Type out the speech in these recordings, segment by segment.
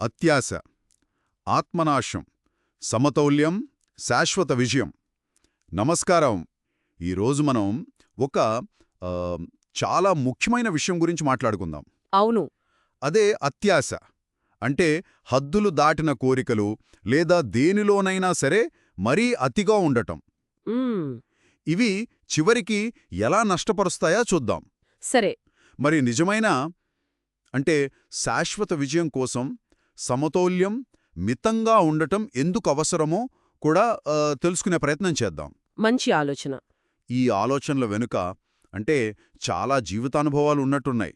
అత్యాశ. ఆత్మనాశం. సమతౌల్యం. శాశ్వత విజయం. నమస్కారం. ఈరోజు మనం ఒక చాలా ముఖ్యమైన విషయం గురించి మాట్లాడుకుందాం. అవును. అదే అత్యాశ. అంటే హద్దులు దాటిన కోరికలు లేదా దేనిలోనైనా సరే మరీ అతిగా ఉండటం. ఇవి చివరికి ఎలా నష్టపరుస్తాయా చూద్దాం. సరే. మరి నిజమైన అంటే శాశ్వత విజయం కోసం సమతౌల్యం మితంగా ఉండటం ఎందుకు అవసరమో కూడా తెలుసుకునే ప్రయత్నం చేద్దాం. మంచి ఆలోచన. ఈ ఆలోచనల వెనుక అంటే చాలా జీవితానుభవాలు ఉన్నట్టున్నాయి.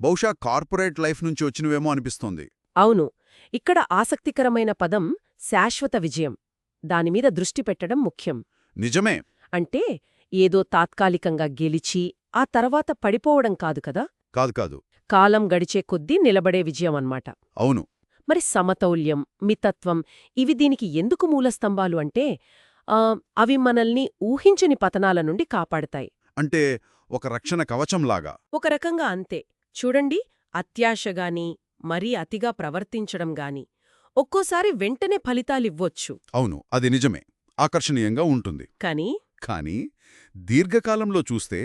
బహుశా కార్పొరేట్ లైఫ్ నుంచి వచ్చినవేమో అనిపిస్తోంది. అవును. ఇక్కడ ఆసక్తికరమైన పదం శాశ్వత విజయం. దానిమీద దృష్టి పెట్టడం ముఖ్యం. నిజమే. అంటే ఏదో తాత్కాలికంగా గెలిచి ఆ తర్వాత పడిపోవడం కాదు కదా? కాదు కాదు. కాలం గడిచే కొద్దీ నిలబడే విజయం అన్నమాట. అవును. మరి సమతౌల్యం మితత్వం ఇవి దీనికి ఎందుకు మూలస్తంభాలు అంటే అవి మనల్ని ఊహించని పతనాల నుండి కాపాడతాయి. అంటే ఒక రక్షణ కవచంలాగా. ఒక రకంగా అంతే. చూడండి అత్యాశగాని మరీ అతిగా ప్రవర్తించడం గాని ఒక్కోసారి వెంటనే ఫలితాలివ్వొచ్చు అవును అది నిజమే. ఆకర్షణీయంగా ఉంటుంది. కాని? కానీ దీర్ఘకాలంలో చూస్తే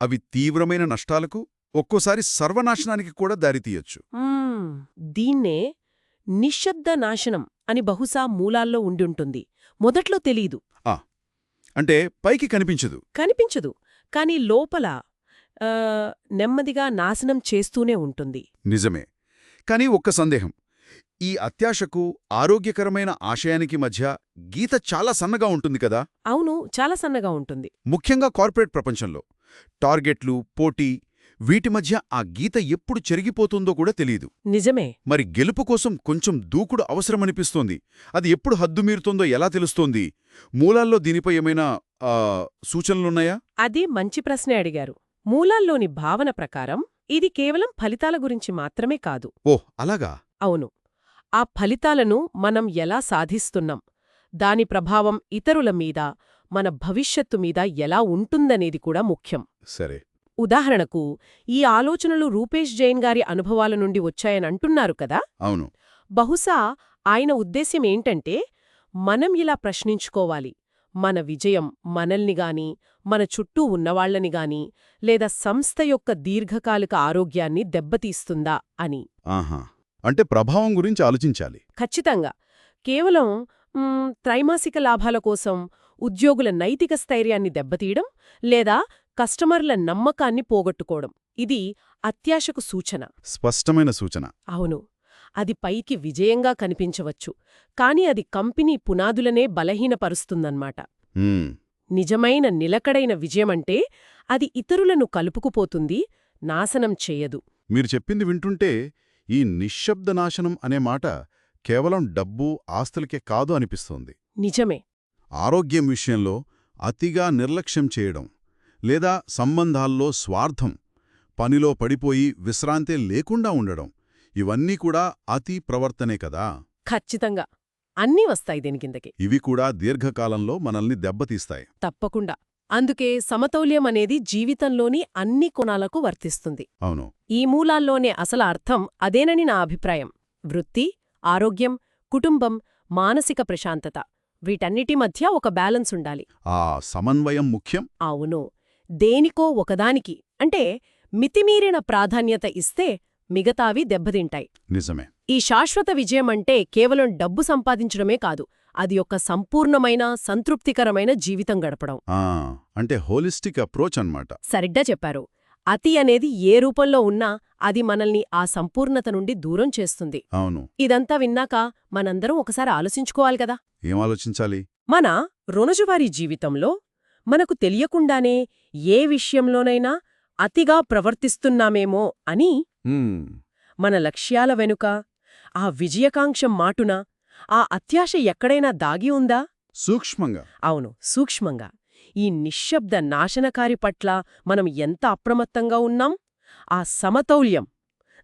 అవి తీవ్రమైన నష్టాలకు ఒక్కోసారి సర్వనాశనానికి కూడా దారితీయొచ్చు. దీన్నే నిశ్శబ్ద నాశనం అని బహుశా మూలాల్లో ఉండుంటుంది. మొదట్లో తెలీదు. అంటే పైకి కనిపించదు. కనిపించదు. కాని లోపల నెమ్మదిగా నాశనం చేస్తూనే ఉంటుంది. నిజమే. కానీ ఒక్క సందేహం. ఈ అత్యాశకు ఆరోగ్యకరమైన ఆశయానికి మధ్య గీత చాలా సన్నగా ఉంటుంది కదా? అవును చాలా సన్నగా ఉంటుంది. ముఖ్యంగా కార్పొరేట్ ప్రపంచంలో. టార్గెట్లు పోటీ వీటి మధ్య ఆ గీత ఎప్పుడు చెరిగిపోతుందో కూడా తెలియదు నిజమే. మరి గెలుపు కోసం కొంచెం దూకుడు అవసరమనిపిస్తోంది. అది ఎప్పుడు హద్దుమీరుతోందో ఎలా తెలుస్తోంది? మూలాల్లో దీనిపై ఏమైనా సూచనలున్నాయా? అది మంచి ప్రశ్నే అడిగారు. మూలాల్లోని భావన ప్రకారం ఇది కేవలం ఫలితాల గురించి మాత్రమే కాదు. ఓ అలాగా? అవును. ఆ ఫలితాలను మనం ఎలా సాధిస్తున్నాం? దాని ప్రభావం ఇతరుల మీద మన భవిష్యత్తు మీద ఎలా ఉంటుందనేది కూడా ముఖ్యం. సరే. ఉదాహరణకు ఈ ఆలోచనలు రూపేష్ జైన్ గారి అనుభవాల నుండి వచ్చాయనంటున్నారు కదా? అవును. బహుశా ఆయన ఉద్దేశ్యం ఏంటంటే మనం ఇలా ప్రశ్నించుకోవాలి. మన విజయం మనల్ని గాని మన చుట్టూ ఉన్నవాళ్ళని గాని లేదా సంస్థ యొక్క దీర్ఘకాలిక ఆరోగ్యాన్ని దెబ్బతీస్తుందా అని. ఆహా! అంటే ప్రభావం గురించి ఆలోచించాలి. ఖచ్చితంగా. కేవలం త్రైమాసిక లాభాల కోసం ఉద్యోగుల నైతిక స్థైర్యాన్ని దెబ్బతీయడం లేదా కస్టమర్ల నమ్మకాన్ని పోగొట్టుకోవడం. ఇది అత్యాశకు సూచన. స్పష్టమైన సూచన. అవును. అది పైకి విజయంగా కనిపించవచ్చు. కాని అది కంపెనీ పునాదులనే బలహీనపరుస్తుందన్నమాట. నిజమైన నిలకడైన విజయమంటే అది ఇతరులను కలుపుకుపోతుంది నాశనం చేయదు. మీరు చెప్పింది వింటుంటే ఈ నిశ్శబ్ద నాశనం అనే మాట కేవలం డబ్బు ఆస్తులకే కాదు అనిపిస్తోంది. నిజమే. ఆరోగ్యం విషయంలో అతిగా నిర్లక్ష్యం చేయడం. లేదా సంబంధాల్లో స్వార్థం పనిలో పడిపోయి విశ్రాంతే లేకుండా ఉండడం ఇవన్నీ కూడా అతి ప్రవర్తనే కదా? ఖచ్చితంగా. అన్నీ వస్తాయి దీని కిందకి. ఇవి కూడా దీర్ఘకాలంలో మనల్ని దెబ్బతీస్తాయి. తప్పకుండా. అందుకే సమతౌల్యం అనేది జీవితంలోని అన్ని కోణాలకు వర్తిస్తుంది. అవును. ఈ మూలాల్లోనే అసలు అర్థం అదేనని నా అభిప్రాయం. వృత్తి ఆరోగ్యం కుటుంబం మానసిక ప్రశాంతత వీటన్నిటి మధ్య ఒక బ్యాలెన్స్ ఉండాలి. ఆ సమన్వయం ముఖ్యం. అవును. దేనికో ఒకదానికి అంటే మితిమీరిన ప్రాధాన్యత ఇస్తే మిగతావి దెబ్బతింటాయి. నిజమే. ఈ శాశ్వత విజయం అంటే కేవలం డబ్బు సంపాదించడమే కాదు అది ఒక సంపూర్ణమైన సంతృప్తికరమైన జీవితం గడపడం. అంటే హోలిస్టిక్ అప్రోచ్ అన్నమాట. సరిగ్గా చెప్పారు. అతి అనేది ఏ రూపంలో ఉన్నా అది మనల్ని ఆ సంపూర్ణత నుండి దూరం చేస్తుంది. అవును. ఇదంతా విన్నాక మనందరం ఒకసారి ఆలోచించుకోవాలి కదా. ఏం ఆలోచించాలి? మన రోజువారీ జీవితంలో మనకు తెలియకుండానే ఏ విషయంలోనైనా అతిగా ప్రవర్తిస్తున్నామేమో అని మన లక్ష్యాల వెనుక ఆ విజయకాంక్ష మాటున ఆ అత్యాశ ఎక్కడైనా దాగి ఉందా? సూక్ష్మంగా. అవును సూక్ష్మంగా. ఈ నిశ్శబ్ద నాశనకారి పట్ల మనం ఎంత అప్రమత్తంగా ఉన్నాం? ఆ సమతౌల్యం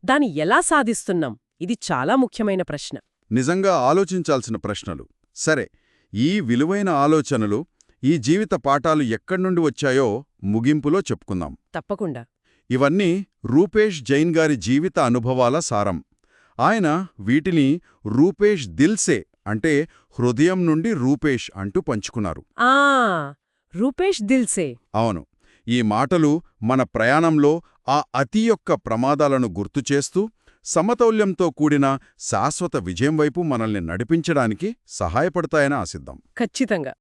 దాని ఎలా సాధిస్తున్నాం? ఇది చాలా ముఖ్యమైన ప్రశ్న. నిజంగా ఆలోచించాల్సిన ప్రశ్నలు. సరే ఈ విలువైన ఆలోచనలు ఈ జీవిత పాఠాలు ఎక్కడ్నుండి వచ్చాయో ముగింపులో చెప్పుకుందాం. తప్పకుండా. ఇవన్నీ రూపేష్ జైన్ గారి జీవిత అనుభవాల సారం. ఆయన వీటిని రూపేష్ దిల్సే అంటే హృదయం నుండి రూపేష్ అంటూ పంచుకున్నారు. రూపేష్ దిల్సే అవును. ఈ మాటలు మన ప్రయాణంలో ఆ అతి యొక్క ప్రమాదాలను గుర్తుచేస్తూ సమతౌల్యంతో కూడిన శాశ్వత విజయం వైపు మనల్ని నడిపించడానికి సహాయపడతాయని ఆశిద్దాం. ఖచ్చితంగా.